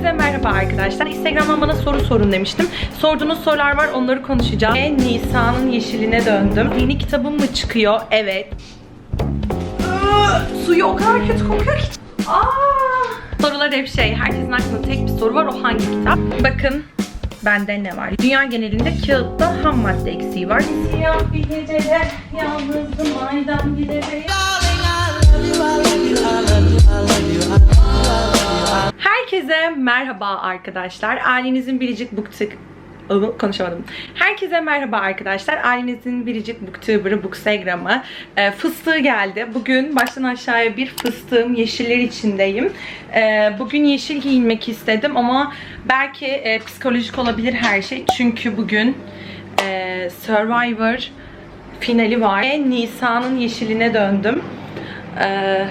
Herkese merhaba arkadaşlar. Instagram'dan bana soru sorun demiştim. Sorduğunuz sorular var onları konuşacağım. Ve Nisa'nın yeşiline döndüm. Yeni kitabım mı çıkıyor? Evet. Suyu o kadar kötü kokuyor ki. Aa! Sorular hep şey. Herkesin aklında tek bir soru var. O hangi kitap? Bakın bende ne var? Dünya genelinde kağıtta ham madde eksiği var. Siyah bir gecede yalnızdım aydan gidere. Herkese merhaba arkadaşlar. Ailenizin Biricik Iı, konuşamadım. Herkese merhaba arkadaşlar. Ailenizin Biricik Booktuber'ı, Bookstagram'ı e, fıstığı geldi. Bugün baştan aşağıya bir fıstığım yeşiller içindeyim. E, bugün yeşil giyinmek istedim ama belki e, psikolojik olabilir her şey. Çünkü bugün e, Survivor finali var. Ve Nisa'nın yeşiline döndüm. Eee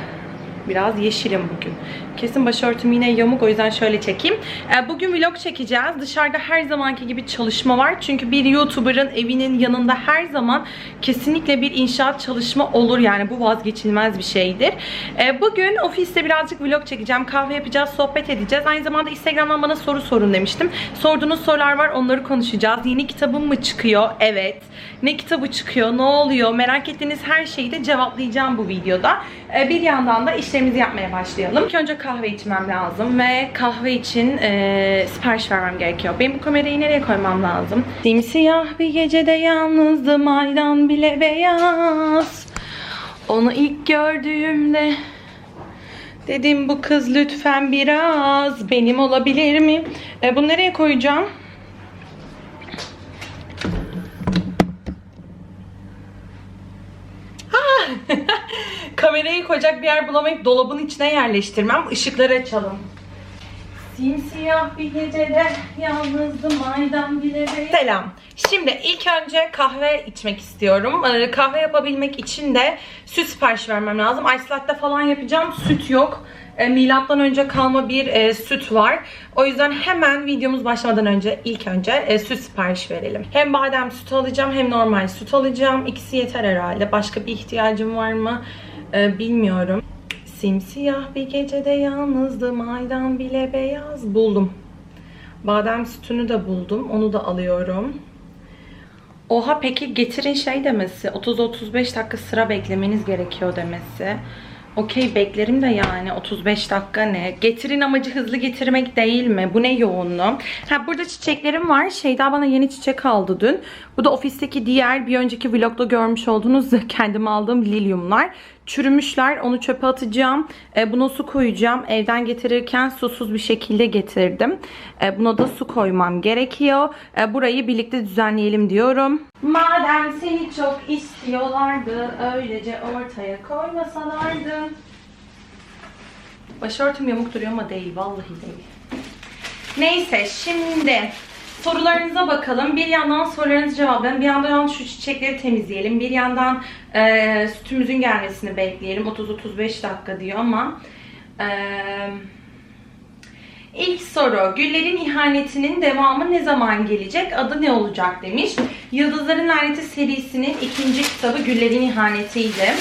Biraz yeşilim bugün. Kesin başörtüm yine yamuk o yüzden şöyle çekeyim. Ee, Bugün vlog çekeceğiz. Dışarıda her zamanki gibi çalışma var. Çünkü bir YouTuber'ın evinin yanında her zaman kesinlikle bir inşaat çalışma olur. Yani bu vazgeçilmez bir şeydir. Ee, Bugün ofiste birazcık vlog çekeceğim. Kahve yapacağız, sohbet edeceğiz. Aynı zamanda Instagram'dan bana soru sorun demiştim. Sorduğunuz sorular var onları konuşacağız. Yeni kitabım mı çıkıyor? Evet. Ne kitabı çıkıyor? Ne oluyor? Merak ettiğiniz her şeyi de cevaplayacağım bu videoda. Ee, Bir yandan da işlerimizi yapmaya başlayalım. İlk önce içmem lazım ve kahve için e, sipariş vermem gerekiyor. Benim bu kamerayı nereye koymam lazım? Simsiyah bir gecede yalnızdım aydan bile beyaz. Onu ilk gördüğümde dedim bu kız lütfen biraz benim olabilir mi? E, bunu nereye koyacağım? Kamerayı koyacak bir yer bulamayıp dolabın içine yerleştirmem. Işıkları açalım. Simsiyah bir gecede yalnızdım aydan bile beyaz. Selam. Şimdi ilk önce kahve içmek istiyorum. Ee, kahve yapabilmek için de süt sipariş vermem lazım. Ice latte falan yapacağım. Süt yok. Ee, milattan önce kalma bir e, süt var. O yüzden hemen videomuz başlamadan önce ilk önce e, süt sipariş verelim. Hem badem sütü alacağım hem normal süt alacağım. İkisi yeter herhalde. Başka bir ihtiyacım var mı? Ee, bilmiyorum. Simsiyah bir gecede yalnızdım aydan bile beyaz buldum. Badem sütünü de buldum. Onu da alıyorum. Oha peki getirin şey demesi. 30-35 dakika sıra beklemeniz gerekiyor demesi. Okey beklerim de yani 35 dakika ne? Getirin amacı hızlı getirmek değil mi? Bu ne yoğunluğu? Ha burada çiçeklerim var. Şeyda bana yeni çiçek aldı dün. Bu da ofisteki diğer bir önceki vlogda görmüş olduğunuz kendim aldığım lilyumlar. Çürümüşler. Onu çöpe atacağım. E, buna su koyacağım. Evden getirirken susuz bir şekilde getirdim. E, buna da su koymam gerekiyor. E, burayı birlikte düzenleyelim diyorum. Madem seni çok istiyorlardı, öylece ortaya koymasalardı. Başörtüm yamuk duruyor ama değil, vallahi değil. Neyse, şimdi sorularınıza bakalım. Bir yandan sorularınızı cevaplayalım. Bir yandan şu çiçekleri temizleyelim. Bir yandan e, sütümüzün gelmesini bekleyelim. 30-35 dakika diyor ama... E, İlk soru, Güllerin İhaneti'nin devamı ne zaman gelecek? Adı ne olacak demiş. Yıldızların Laneti serisinin ikinci kitabı Güllerin İhaneti'ydi.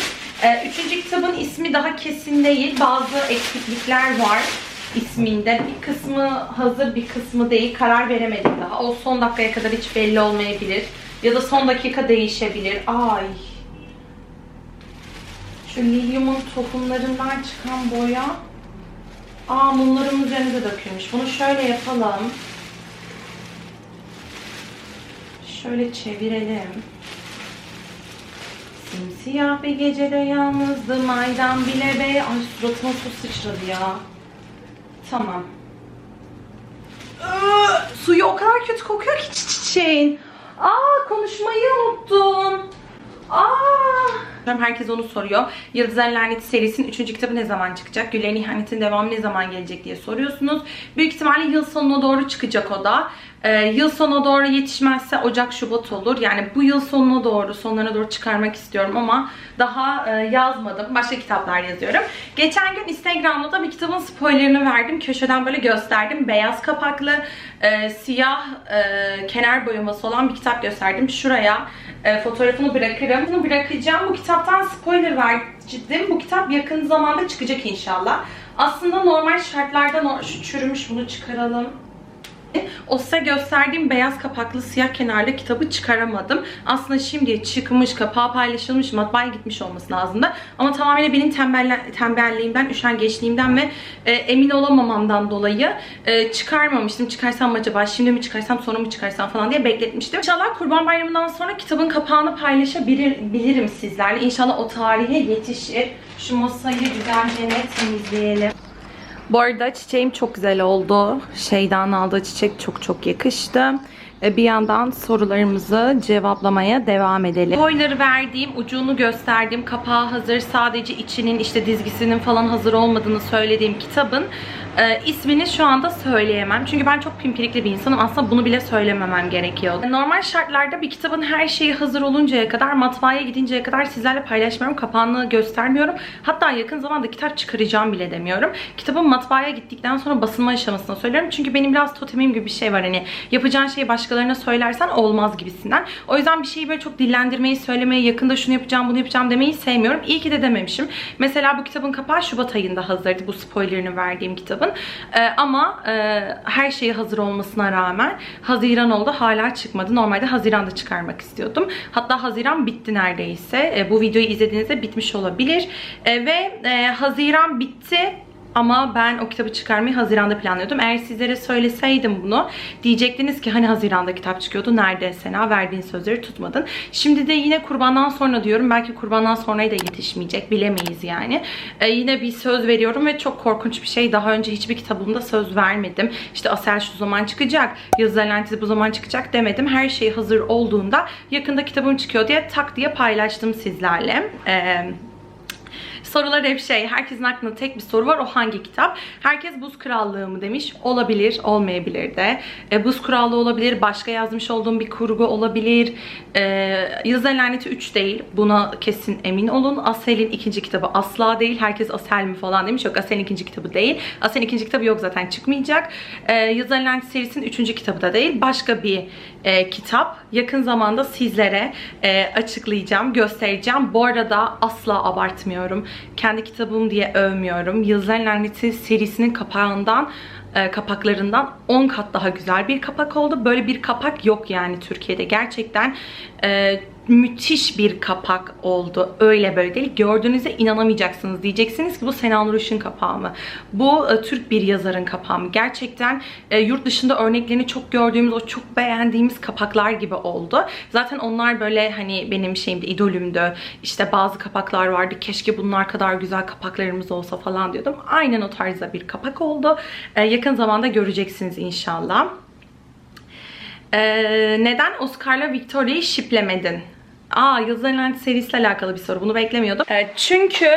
Ee, üçüncü kitabın ismi daha kesin değil. Bazı eksiklikler var isminde. Bir kısmı hazır, bir kısmı değil. Karar veremedim daha. O son dakikaya kadar hiç belli olmayabilir. Ya da son dakika değişebilir. Ay. Şu lilyumun tohumlarından çıkan boya Aa mumların üzerine de dökülmüş. Bunu şöyle yapalım. Şöyle çevirelim. Simsiyah bir gecede yalnızdım aydan bile be. Ay suratıma su sıçradı ya. Tamam. Iı, suyu o kadar kötü kokuyor ki çi- çiçeğin. Aa konuşmayı unuttum. Aa. Herkes onu soruyor. Yıldızların Laneti serisinin 3. kitabı ne zaman çıkacak? Güllerin İhaneti'nin devamı ne zaman gelecek diye soruyorsunuz. Büyük ihtimalle yıl sonuna doğru çıkacak o da. Ee, yıl sonuna doğru yetişmezse Ocak Şubat olur. Yani bu yıl sonuna doğru, sonlarına doğru çıkarmak istiyorum ama daha e, yazmadım. Başka kitaplar yazıyorum. Geçen gün Instagram'da da bir kitabın spoilerını verdim. Köşeden böyle gösterdim. Beyaz kapaklı, e, siyah e, kenar boyaması olan bir kitap gösterdim. Şuraya fotoğrafını bırakırım. Bunu bırakacağım. Bu kitaptan spoiler verdim. Bu kitap yakın zamanda çıkacak inşallah. Aslında normal şartlarda şu çürümüş bunu çıkaralım. O size gösterdiğim beyaz kapaklı siyah kenarlı kitabı çıkaramadım. Aslında şimdi çıkmış, kapağı paylaşılmış, matbaaya gitmiş olması lazımdı. Ama tamamen benim tembelle tembelliğimden, üşengeçliğimden ve e, emin olamamamdan dolayı e, çıkarmamıştım. Çıkarsam mı acaba, şimdi mi çıkarsam, sonra mı çıkarsam falan diye bekletmiştim. İnşallah Kurban Bayramı'ndan sonra kitabın kapağını paylaşabilir bilirim sizlerle. İnşallah o tarihe yetişir. Şu masayı güzelce temizleyelim. Bu arada çiçeğim çok güzel oldu. Şeyden aldığı çiçek çok çok yakıştı. E, Bir yandan sorularımızı cevaplamaya devam edelim. Spoiler verdiğim, ucunu gösterdiğim, kapağı hazır, sadece içinin işte dizgisinin falan hazır olmadığını söylediğim kitabın e, ismini şu anda söyleyemem. Çünkü ben çok pimpirikli bir insanım. Aslında bunu bile söylememem gerekiyor. Normal şartlarda bir kitabın her şeyi hazır oluncaya kadar, matbaaya gidinceye kadar sizlerle paylaşmıyorum. Kapağını göstermiyorum. Hatta yakın zamanda kitap çıkaracağım bile demiyorum. Kitabın matbaaya gittikten sonra basılma aşamasına söylüyorum. Çünkü benim biraz totemim gibi bir şey var. Hani yapacağın şeyi başkalarına söylersen olmaz gibisinden. O yüzden bir şeyi böyle çok dillendirmeyi, söylemeyi, yakında şunu yapacağım, bunu yapacağım demeyi sevmiyorum. İyi ki de dememişim. Mesela bu kitabın kapağı Şubat ayında hazırdı. Bu spoilerını verdiğim kitabın. Ee, ama e, her şeyi hazır olmasına rağmen Haziran oldu. Hala çıkmadı. Normalde Haziran'da çıkarmak istiyordum. Hatta Haziran bitti neredeyse. E, bu videoyu izlediğinizde bitmiş olabilir. E, ve e, Haziran bitti. Ama ben o kitabı çıkarmayı Haziran'da planlıyordum. Eğer sizlere söyleseydim bunu diyecektiniz ki hani Haziran'da kitap çıkıyordu. Nerede Sena? Verdiğin sözleri tutmadın. Şimdi de yine kurbandan sonra diyorum. Belki kurbandan sonraya da yetişmeyecek. Bilemeyiz yani. Ee, yine bir söz veriyorum ve çok korkunç bir şey. Daha önce hiçbir kitabımda söz vermedim. İşte Asel şu zaman çıkacak. Yazı Lentisi bu zaman çıkacak demedim. Her şey hazır olduğunda yakında kitabım çıkıyor diye tak diye paylaştım sizlerle. Eee Sorular hep şey, herkesin aklında tek bir soru var. O hangi kitap? Herkes Buz Krallığı mı demiş. Olabilir, olmayabilir de. E, Buz Krallığı olabilir, başka yazmış olduğum bir kurgu olabilir. E, Yazı Laneti 3 değil. Buna kesin emin olun. Asel'in ikinci kitabı asla değil. Herkes Asel mi falan demiş. Yok Asel'in ikinci kitabı değil. Asel'in ikinci kitabı yok zaten çıkmayacak. E, Yazı Laneti serisinin üçüncü kitabı da değil. Başka bir e, kitap. Yakın zamanda sizlere e, açıklayacağım, göstereceğim. Bu arada asla abartmıyorum. Kendi kitabım diye övmüyorum. Yıldızlar Laneti serisinin kapağından e, kapaklarından 10 kat daha güzel bir kapak oldu. Böyle bir kapak yok yani Türkiye'de. Gerçekten e, müthiş bir kapak oldu. Öyle böyle değil. Gördüğünüzde inanamayacaksınız. Diyeceksiniz ki bu Sena Nuruş'un kapağı mı? Bu e, Türk bir yazarın kapağı mı? Gerçekten e, yurt dışında örneklerini çok gördüğümüz, o çok beğendiğimiz kapaklar gibi oldu. Zaten onlar böyle hani benim şeyimde, idolümdü. İşte bazı kapaklar vardı. Keşke bunlar kadar güzel kapaklarımız olsa falan diyordum. Aynen o tarzda bir kapak oldu. E, yakın zamanda göreceksiniz inşallah. Ee, neden Oscar'la Victoria'yı şiplemedin? Aa Yıldızlar Laneti serisiyle alakalı bir soru. Bunu beklemiyordum. Ee, çünkü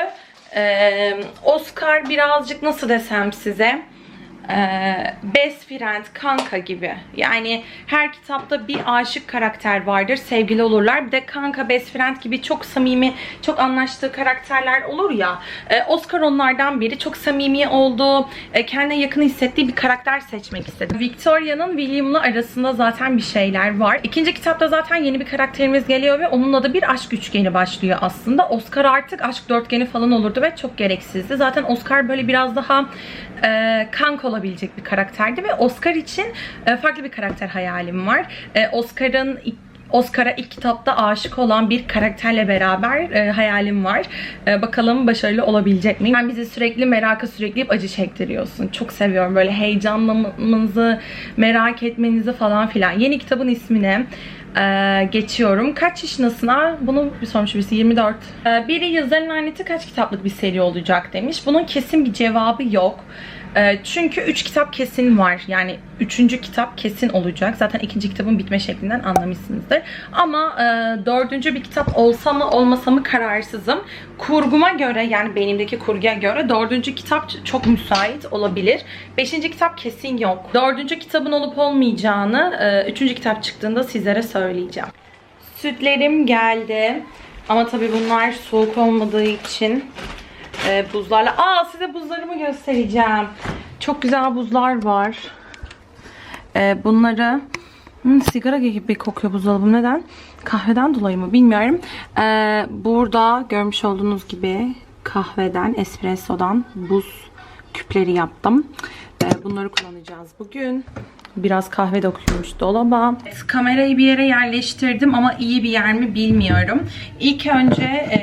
e, Oscar birazcık nasıl desem size e, best friend, kanka gibi. Yani her kitapta bir aşık karakter vardır. Sevgili olurlar. Bir de kanka, best friend gibi çok samimi, çok anlaştığı karakterler olur ya. E, Oscar onlardan biri. Çok samimi olduğu, e, kendine yakın hissettiği bir karakter seçmek istedi. Victoria'nın William'la arasında zaten bir şeyler var. İkinci kitapta zaten yeni bir karakterimiz geliyor ve onunla da bir aşk üçgeni başlıyor aslında. Oscar artık aşk dörtgeni falan olurdu ve çok gereksizdi. Zaten Oscar böyle biraz daha e, kanka olabilecek bir karakterdi ve Oscar için e, farklı bir karakter hayalim var. E, Oscar'ın Oscar'a ilk kitapta aşık olan bir karakterle beraber e, hayalim var. E, bakalım başarılı olabilecek miyim? Ben bizi sürekli meraka sürükleyip acı çektiriyorsun. Çok seviyorum böyle heyecanlamanızı, merak etmenizi falan filan. Yeni kitabın ismini e, geçiyorum. Kaç yaşındasın? Aa, bunu bir sormuş birisi. 24. E, biri Yazarın Laneti kaç kitaplık bir seri olacak demiş. Bunun kesin bir cevabı yok. E, çünkü 3 kitap kesin var. Yani 3. kitap kesin olacak. Zaten ikinci kitabın bitme şeklinden anlamışsınızdır. Ama e, 4. bir kitap olsa mı olmasa mı kararsızım. Kurguma göre yani benimdeki kurguya göre 4. kitap çok müsait olabilir. 5. kitap kesin yok. 4. kitabın olup olmayacağını 3. kitap çıktığında sizlere söyleyeceğim. Sütlerim geldi. Ama tabii bunlar soğuk olmadığı için e, buzlarla... Aa size buzlarımı göstereceğim. Çok güzel buzlar var. E, bunları... Hmm, sigara gibi kokuyor buzdolabım. Neden? Kahveden dolayı mı bilmiyorum. E, burada görmüş olduğunuz gibi kahveden, espressodan buz küpleri yaptım. Ee, bunları kullanacağız bugün. Biraz kahve dökülmüş dolaba. Evet, kamerayı bir yere yerleştirdim ama iyi bir yer mi bilmiyorum. İlk önce e,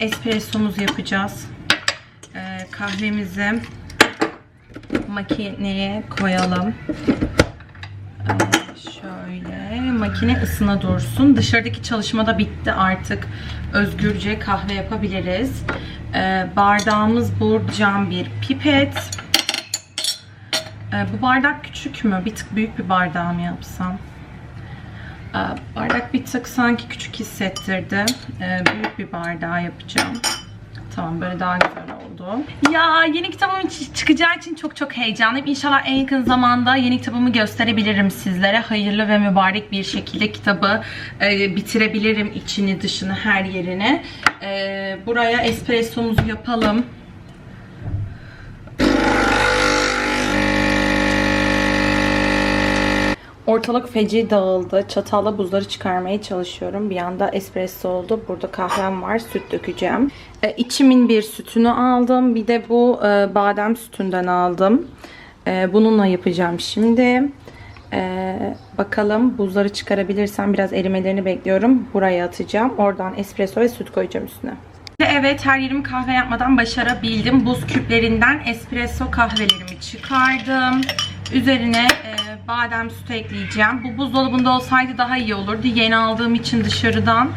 espressomuzu yapacağız. E, kahvemizi makineye koyalım. E, şöyle makine ısına dursun. Dışarıdaki çalışma da bitti artık. Özgürce kahve yapabiliriz. E, bardağımız bu cam bir pipet. Ee, bu bardak küçük mü? Bir tık büyük bir bardağı mı yapsam? Ee, bardak bir tık sanki küçük hissettirdi. Ee, büyük bir bardağı yapacağım. Tamam böyle daha güzel oldu. Ya yeni kitabım çıkacağı için çok çok heyecanlıyım. İnşallah en yakın zamanda yeni kitabımı gösterebilirim sizlere. Hayırlı ve mübarek bir şekilde kitabı e, bitirebilirim içini dışını her yerini. E, buraya espressomuzu yapalım. Ortalık feci dağıldı. Çatalla buzları çıkarmaya çalışıyorum. Bir yanda espresso oldu. Burada kahvem var. Süt dökeceğim. E, içimin bir sütünü aldım. Bir de bu e, badem sütünden aldım. E, bununla yapacağım şimdi. E, bakalım buzları çıkarabilirsem biraz erimelerini bekliyorum. Buraya atacağım. Oradan espresso ve süt koyacağım üstüne. Evet her yerimi kahve yapmadan başarabildim. Buz küplerinden espresso kahvelerimi çıkardım. Üzerine e, badem sütü ekleyeceğim. Bu buzdolabında olsaydı daha iyi olurdu. Yeni aldığım için dışarıdan.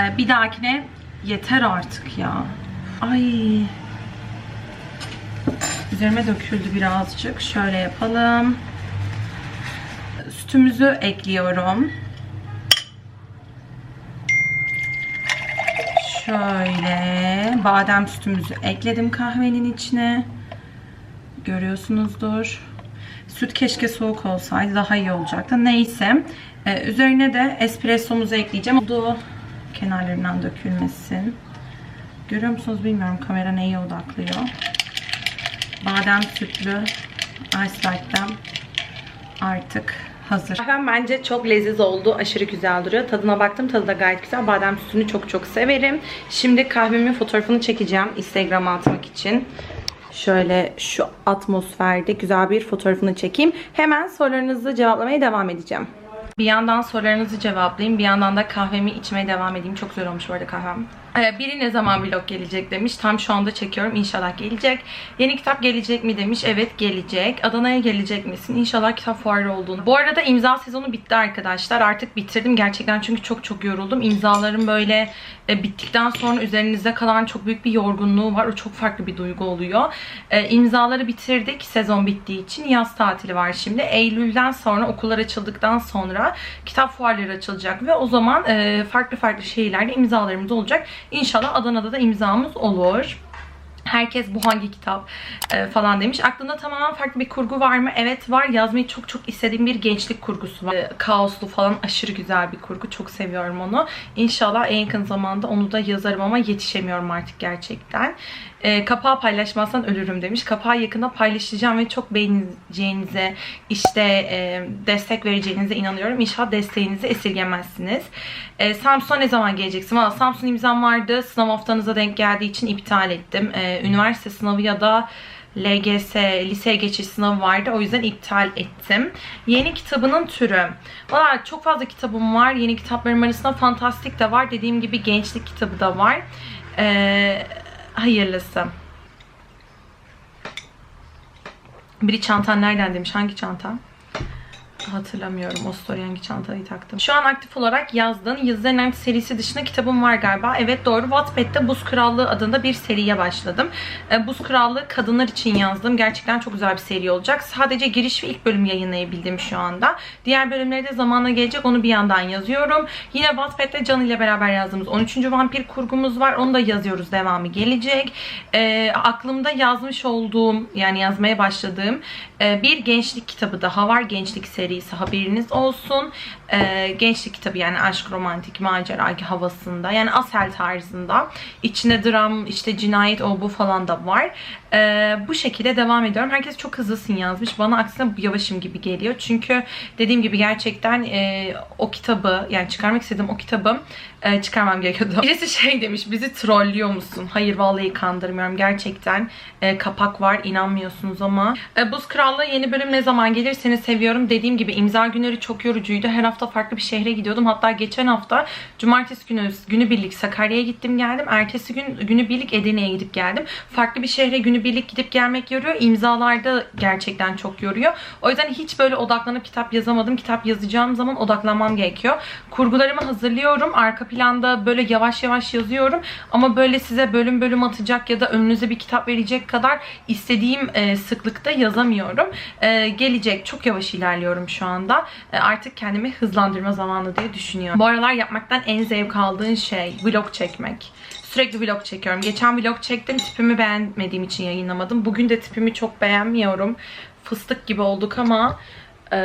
E, bir dahakine yeter artık ya. Ay. Üzerime döküldü birazcık. Şöyle yapalım. Sütümüzü ekliyorum. Şöyle badem sütümüzü ekledim kahvenin içine. Görüyorsunuzdur. Süt keşke soğuk olsaydı daha iyi olacaktı. Neyse. Ee, üzerine de espressomuzu ekleyeceğim. Bu kenarlarından dökülmesin. Görüyor musunuz bilmiyorum. Kamera neye odaklıyor. Badem sütlü ice like'dan artık hazır. Kahvem bence çok leziz oldu. Aşırı güzel duruyor. Tadına baktım. Tadı da gayet güzel. Badem sütünü çok çok severim. Şimdi kahvemin fotoğrafını çekeceğim. Instagram'a atmak için. Şöyle şu atmosferde güzel bir fotoğrafını çekeyim. Hemen sorularınızı cevaplamaya devam edeceğim. Bir yandan sorularınızı cevaplayayım. Bir yandan da kahvemi içmeye devam edeyim. Çok güzel olmuş bu arada kahvem. Ee, biri ne zaman vlog gelecek demiş. Tam şu anda çekiyorum. İnşallah gelecek. Yeni kitap gelecek mi demiş. Evet gelecek. Adana'ya gelecek misin? İnşallah kitap fuarı olduğunu. Bu arada imza sezonu bitti arkadaşlar. Artık bitirdim gerçekten çünkü çok çok yoruldum. İmzalarım böyle e, bittikten sonra üzerinizde kalan çok büyük bir yorgunluğu var. O çok farklı bir duygu oluyor. E, imzaları bitirdik sezon bittiği için. Yaz tatili var şimdi. Eylül'den sonra okullar açıldıktan sonra kitap fuarları açılacak ve o zaman e, farklı farklı şehirlerde imzalarımız olacak. İnşallah Adana'da da imzamız olur. Herkes bu hangi kitap e, falan demiş. Aklında tamamen farklı bir kurgu var mı? Evet var. Yazmayı çok çok istediğim bir gençlik kurgusu var. E, kaoslu falan aşırı güzel bir kurgu. Çok seviyorum onu. İnşallah en yakın zamanda onu da yazarım ama yetişemiyorum artık gerçekten. E, kapağı paylaşmazsan ölürüm demiş. Kapağı yakında paylaşacağım ve çok beğeneceğinize, işte e, destek vereceğinize inanıyorum. İnşallah desteğinizi esirgemezsiniz. E, Samsun'a ne zaman geleceksin? Valla Samsun imzam vardı. Sınav haftanıza denk geldiği için iptal ettim. E, üniversite sınavı ya da LGS, lise geçiş sınavı vardı. O yüzden iptal ettim. Yeni kitabının türü. Valla çok fazla kitabım var. Yeni kitaplarım arasında fantastik de var. Dediğim gibi gençlik kitabı da var. Eee hayırlısı. Biri çantan nereden demiş. Hangi çanta? Hatırlamıyorum o story hangi çantayı taktım. Şu an aktif olarak yazdığın Yıldızların serisi dışında kitabım var galiba. Evet doğru. Wattpad'de Buz Krallığı adında bir seriye başladım. E, Buz Krallığı kadınlar için yazdım. Gerçekten çok güzel bir seri olacak. Sadece giriş ve ilk bölüm yayınlayabildim şu anda. Diğer bölümleri de zamanla gelecek. Onu bir yandan yazıyorum. Yine Wattpad'de Can ile beraber yazdığımız 13. vampir kurgumuz var. Onu da yazıyoruz. Devamı gelecek. E, aklımda yazmış olduğum yani yazmaya başladığım bir gençlik kitabı daha var. Gençlik serisi serisi haberiniz olsun. Ee, gençlik kitabı yani aşk, romantik, macera havasında yani asel tarzında. İçine dram, işte cinayet o bu falan da var. Ee, bu şekilde devam ediyorum. Herkes çok hızlısın yazmış. Bana aksine yavaşım gibi geliyor. Çünkü dediğim gibi gerçekten e, o kitabı yani çıkarmak istediğim o kitabı e, çıkarmam gerekiyordu. Birisi şey demiş bizi trollüyor musun? Hayır vallahi kandırmıyorum. Gerçekten e, kapak var inanmıyorsunuz ama. E, Buz Krallığı yeni bölüm ne zaman gelir seni seviyorum. Dediğim gibi imza günleri çok yorucuydu. Her hafta farklı bir şehre gidiyordum. Hatta geçen hafta cumartesi günü günü birlik Sakarya'ya gittim geldim. Ertesi gün günü birlik Edirne'ye gidip geldim. Farklı bir şehre günü birlik gidip gelmek yoruyor. İmzalarda gerçekten çok yoruyor. O yüzden hiç böyle odaklanıp kitap yazamadım. Kitap yazacağım zaman odaklanmam gerekiyor. Kurgularımı hazırlıyorum. Arka planda böyle yavaş yavaş yazıyorum. Ama böyle size bölüm bölüm atacak ya da önünüze bir kitap verecek kadar istediğim e, sıklıkta yazamıyorum. E, gelecek. Çok yavaş ilerliyorum şu anda. E, artık kendimi hızlandırma zamanı diye düşünüyorum. Bu aralar yapmaktan en zevk aldığın şey vlog çekmek. Sürekli vlog çekiyorum. Geçen vlog çektim. Tipimi beğenmediğim için yayınlamadım. Bugün de tipimi çok beğenmiyorum. Fıstık gibi olduk ama e,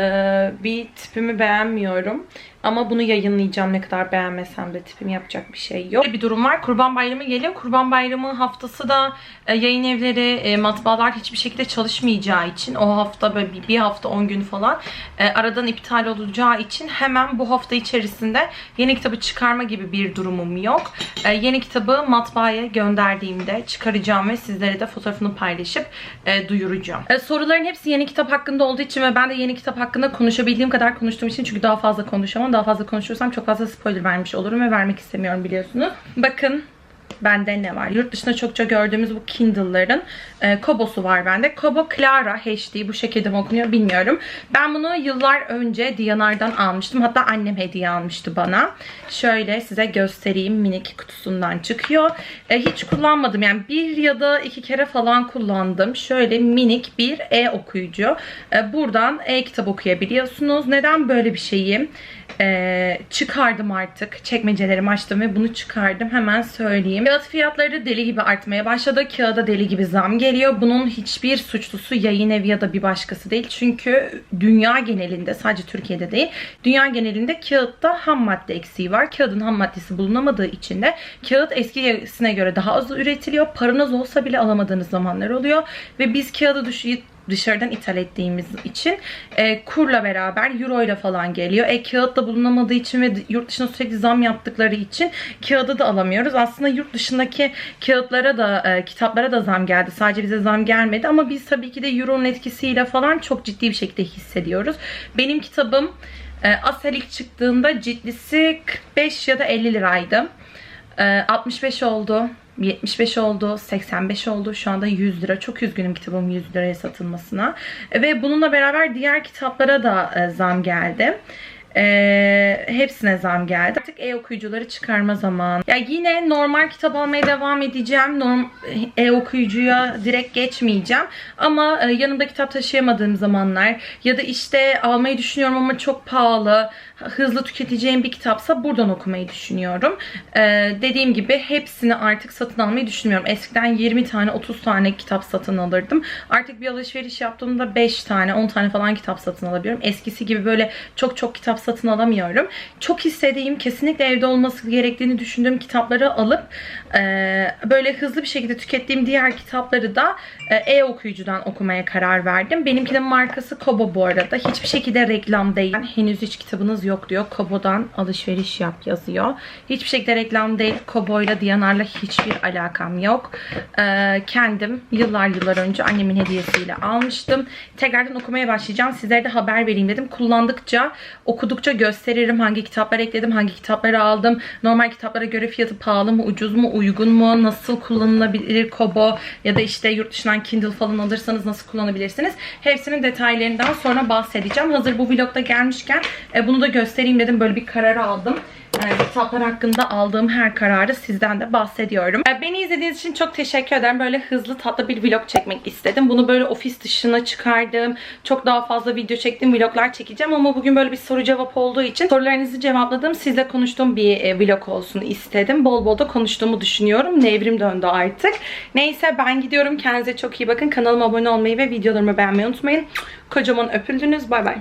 bir tipimi beğenmiyorum. Ama bunu yayınlayacağım ne kadar beğenmesem de tipim yapacak bir şey yok. Bir durum var. Kurban Bayramı geliyor. Kurban Bayramı haftası da e, yayın evleri, e, matbaalar hiçbir şekilde çalışmayacağı için o hafta böyle bir, hafta 10 gün falan e, aradan iptal olacağı için hemen bu hafta içerisinde yeni kitabı çıkarma gibi bir durumum yok. Yeni kitabı matbaaya gönderdiğimde çıkaracağım ve sizlere de fotoğrafını paylaşıp duyuracağım. Soruların hepsi yeni kitap hakkında olduğu için ve ben de yeni kitap hakkında konuşabildiğim kadar konuştuğum için çünkü daha fazla konuşamam. Daha fazla konuşursam çok fazla spoiler vermiş olurum ve vermek istemiyorum biliyorsunuz. Bakın bende ne var? Yurt dışında çokça gördüğümüz bu Kindle'ların e, Kobo'su var bende. Kobo Clara HD bu şekilde mi okunuyor bilmiyorum. Ben bunu yıllar önce Diyanar'dan almıştım. Hatta annem hediye almıştı bana. Şöyle size göstereyim. Minik kutusundan çıkıyor. E, hiç kullanmadım. Yani bir ya da iki kere falan kullandım. Şöyle minik bir e-okuyucu. E, buradan e-kitap okuyabiliyorsunuz. Neden böyle bir şeyi e, çıkardım artık. Çekmecelerimi açtım ve bunu çıkardım. Hemen söyleyeyim. Kağıt fiyatları deli gibi artmaya başladı. Kağıda deli gibi zam geliyor. Bunun hiçbir suçlusu yayın evi ya da bir başkası değil. Çünkü dünya genelinde sadece Türkiye'de değil. Dünya genelinde kağıtta ham madde eksiği var. Kağıdın ham maddesi bulunamadığı için de kağıt eskisine göre daha az üretiliyor. Paranız olsa bile alamadığınız zamanlar oluyor. Ve biz kağıdı düşü dışarıdan ithal ettiğimiz için e, kurla beraber euro ile falan geliyor. E kağıt da bulunamadığı için ve yurt dışına sürekli zam yaptıkları için kağıdı da alamıyoruz. Aslında yurt dışındaki kağıtlara da e, kitaplara da zam geldi. Sadece bize zam gelmedi ama biz tabii ki de euronun etkisiyle falan çok ciddi bir şekilde hissediyoruz. Benim kitabım e, Asel ilk çıktığında ciddisi 45 ya da 50 liraydı. E, 65 oldu. 75 oldu, 85 oldu. Şu anda 100 lira. Çok üzgünüm kitabım 100 liraya satılmasına. Ve bununla beraber diğer kitaplara da e, zam geldi. Ee, hepsine zam geldi. Artık e-okuyucuları çıkarma zamanı. Ya yine normal kitap almaya devam edeceğim. Norm e-okuyucuya direkt geçmeyeceğim. Ama e, yanımda kitap taşıyamadığım zamanlar ya da işte almayı düşünüyorum ama çok pahalı, hızlı tüketeceğim bir kitapsa buradan okumayı düşünüyorum. Ee, dediğim gibi hepsini artık satın almayı düşünmüyorum. Eskiden 20 tane 30 tane kitap satın alırdım. Artık bir alışveriş yaptığımda 5 tane 10 tane falan kitap satın alabiliyorum. Eskisi gibi böyle çok çok kitap satın alamıyorum. Çok istediğim kesinlikle evde olması gerektiğini düşündüğüm kitapları alıp böyle hızlı bir şekilde tükettiğim diğer kitapları da e, e-okuyucudan okumaya karar verdim. Benimkinin markası Kobo bu arada. Hiçbir şekilde reklam değil. Henüz hiç kitabınız yok diyor. Kobo'dan alışveriş yap yazıyor. Hiçbir şekilde reklam değil. Kobo'yla Diyanar'la hiçbir alakam yok. Ee, kendim yıllar yıllar önce annemin hediyesiyle almıştım. Tekrardan okumaya başlayacağım. Sizlere de haber vereyim dedim. Kullandıkça, okudukça gösteririm hangi kitaplar ekledim, hangi kitapları aldım. Normal kitaplara göre fiyatı pahalı mı, ucuz mu, uygun mu, nasıl kullanılabilir Kobo ya da işte yurt dışından Kindle falan alırsanız nasıl kullanabilirsiniz. Hepsinin detaylarından sonra bahsedeceğim. Hazır bu vlogda gelmişken e, bunu da göstereyim dedim. Böyle bir karar aldım. Yani kitaplar hakkında aldığım her kararı sizden de bahsediyorum. E, Beni izlediğiniz için çok teşekkür ederim. Böyle hızlı tatlı bir vlog çekmek istedim. Bunu böyle ofis dışına çıkardım. Çok daha fazla video çektiğim vloglar çekeceğim ama bugün böyle bir soru cevap olduğu için sorularınızı cevapladığım, sizle konuştuğum bir e, vlog olsun istedim. Bol bol da konuştuğumu düşünüyorum. Nevrim döndü artık. Neyse ben gidiyorum. Kendinize çok iyi bakın. Kanalıma abone olmayı ve videolarımı beğenmeyi unutmayın. Kocaman öpüldünüz. Bay bay.